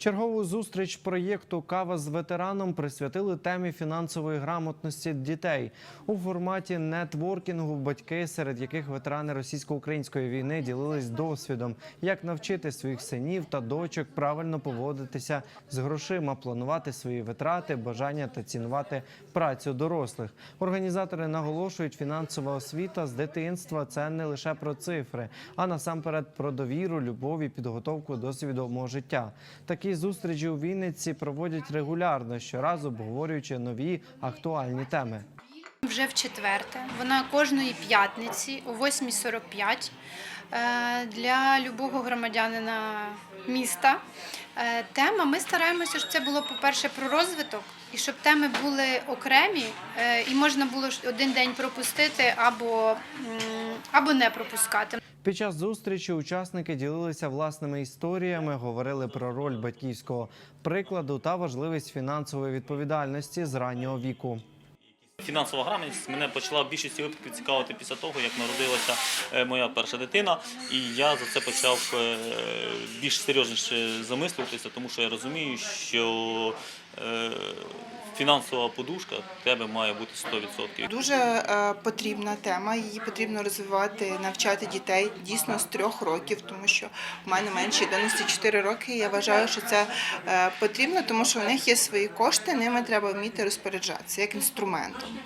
Чергову зустріч проєкту Кава з ветераном присвятили темі фінансової грамотності дітей у форматі нетворкінгу. Батьки, серед яких ветерани російсько-української війни ділились досвідом, як навчити своїх синів та дочок правильно поводитися з грошима, планувати свої витрати, бажання та цінувати працю дорослих. Організатори наголошують, фінансова освіта з дитинства це не лише про цифри, а насамперед про довіру, любов і підготовку до свідомого життя. Такі зустрічі у Вінниці проводять регулярно, щоразу обговорюючи нові актуальні теми. Вже в четверте. Вона кожної п'ятниці о 8.45 е, для любого громадянина міста. Е, Тема ми стараємося, щоб це було, по-перше, про розвиток, і щоб теми були окремі, е, і можна було один день пропустити або, або не пропускати. Під час зустрічі учасники ділилися власними історіями, говорили про роль батьківського прикладу та важливість фінансової відповідальності з раннього віку. Фінансова грамотність мене почала в більшості випадків цікавити після того, як народилася е, моя перша дитина, і я за це почав е, більш серйозніше замислюватися, тому що я розумію, що е, фінансова подушка тебе має бути 100%. Дуже е, потрібна тема. Її потрібно розвивати, навчати дітей дійсно з трьох років, тому що в мене менше доносі 4 роки. Я вважаю, що це е, потрібно, тому що у них є свої кошти, ними треба вміти розпоряджатися як інструментом.